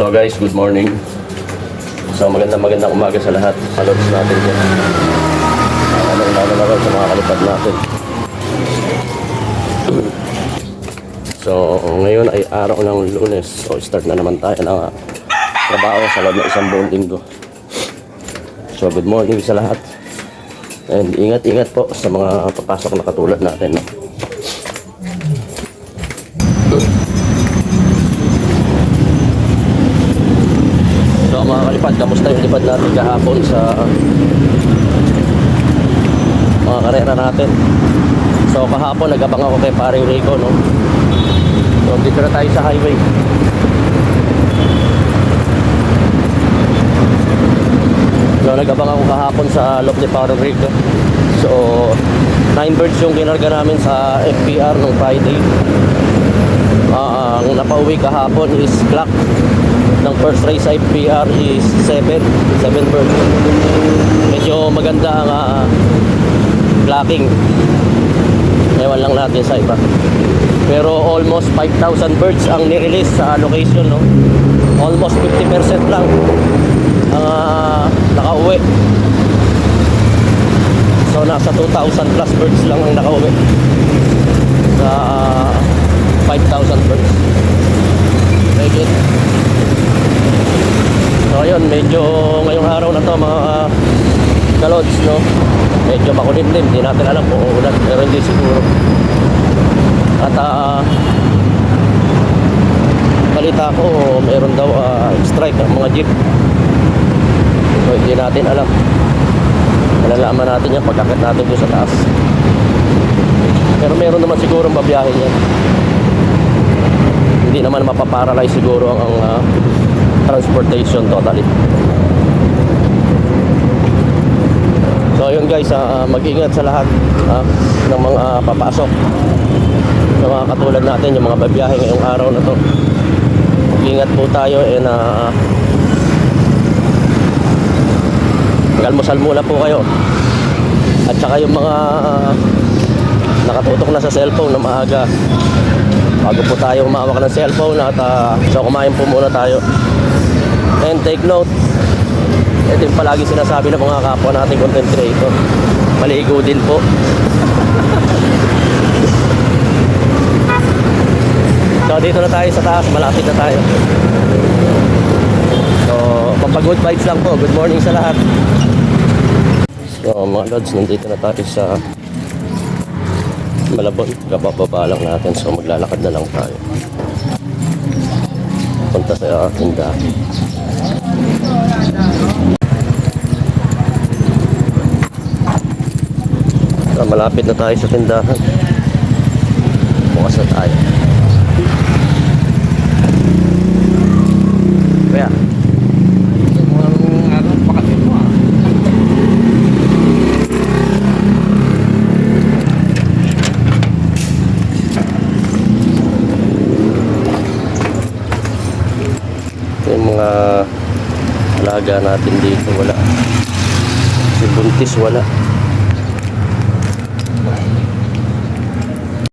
So guys, good morning. So magandang magandang umaga sa lahat. Palods natin dyan. Ano lalo na rin sa mga kalipad natin. So ngayon ay araw ng lunes. So start na naman tayo ng ah, trabaho sa loob ng isang buong linggo. So good morning sa lahat. And ingat-ingat po sa mga papasok na katulad natin. No? So kalipad, kamusta yung lipad natin kahapon sa mga karera natin. So kahapon nagabang ako kay paring Rico, no? So dito na tayo sa highway. So nagabang ako kahapon sa loob ni paring Rico. So 9 birds yung kinarga namin sa FPR nung Friday. Ah, ang napauwi kahapon is clock ng first race sa FPR is 7 7 birds. Medyo maganda ang ah, clocking ewan lang natin sa iba. Pero almost 5,000 birds ang nirelease sa location no? Almost 50% lang ang ah, nakauwi so nasa 2,000 plus birds lang ang nakauwi sa 5,000 birds it. So ayun, medyo ngayong araw na to mga kalods, no? Medyo makulimlim, hindi natin alam kung uulan, pero hindi siguro. At ah, balita ko, meron daw ah, strike ang mga jeep. So hindi natin alam. Malalaman natin yan pagkakit natin doon sa taas. Pero meron naman siguro babiyahin yan. Hindi naman mapaparalyze siguro ang, ang ah, transportation totally. So yun guys, ah, mag-ingat sa lahat ah, ng mga papasok. Sa mga katulad natin, yung mga babiyahe ngayong araw na to. Mag-ingat po tayo and uh, almusal muna po kayo. At saka yung mga ah, nakatutok na sa cellphone na maaga. Bago po tayo umawak ng cellphone at uh, so kumain po muna tayo. And take note, ito yung palagi sinasabi ng mga kapwa nating content creator. Maligo din po. so dito na tayo sa taas, malapit na tayo. Pampag-good vibes lang po. Good morning sa lahat. So mga lods, nandito na tayo sa Malabon. Kabababa lang natin. So maglalakad na lang tayo. Punta sa tindahan. So, malapit na tayo sa tindahan. Bukas na tayo. Kaya, ito yung mga alaga natin dito. Wala. Si Buntis wala.